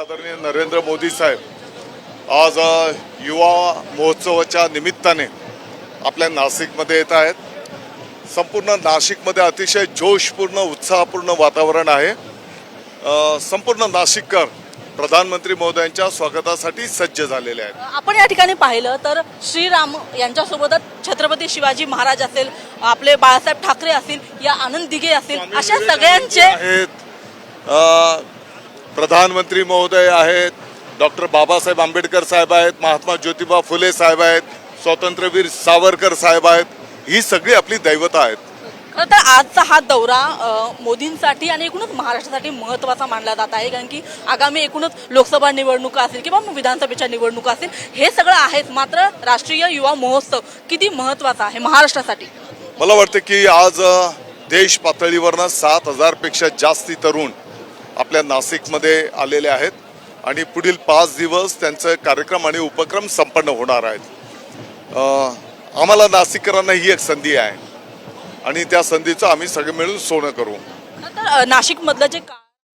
आदरणीय नरेंद्र मोदी साहेब आज युवा महोत्सवाच्या निमित्ताने आपल्या नाशिकमध्ये येत आहेत. संपूर्ण नाशिकमध्ये अतिशय जोशपूर्ण उत्साहपूर्ण वातावरण आहे. संपूर्ण नाशिककर प्रधानमंत्री महोदयांच्या स्वागतासाठी सज्ज झालेले आहेत. आपण या ठिकाणी पाहिलं तर श्रीराम यांच्यासोबतच छत्रपती शिवाजी महाराज असेल आपले बाळासाहेब ठाकरे असतील या आनंद दिघे असतील अशा सगळ्यांचे आहेत. प्रधानमंत्री महोदय आहेत डॉक्टर बाबासाहेब आंबेडकर साहेब आहेत महात्मा ज्योतिबा फुले साहेब आहेत स्वातंत्र्यवीर सावरकर साहेब आहेत ही सगळी आपली दैवत आहेत. खरं तर आजचा हा दौरा मोदींसाठी आणि एकूणच महाराष्ट्रासाठी महत्त्वाचा मानला जात आहे कारण की आगामी एकूणच लोकसभा निवडणुका असतील किंवा विधानसभेच्या निवडणुका असतील हे सगळं आहेच मात्र राष्ट्रीय युवा महोत्सव किती महत्त्वाचा आहे महाराष्ट्रासाठी? मला वाटतं की आज देश पातळीवरनं सात हजारपेक्षा जास्ती तरुण आपल्या नाशिकमध्ये आलेले आहेत. आणि पुढील पाच दिवस त्यांचे कार्यक्रम आणि उपक्रम संपन्न होणार आहेत. आम्हाला नाशिककरांना ही एक संधी आहे. आणि त्या संधीचं आम्ही सगळे मिळून सोनं करू. नाशिकमधलं जे का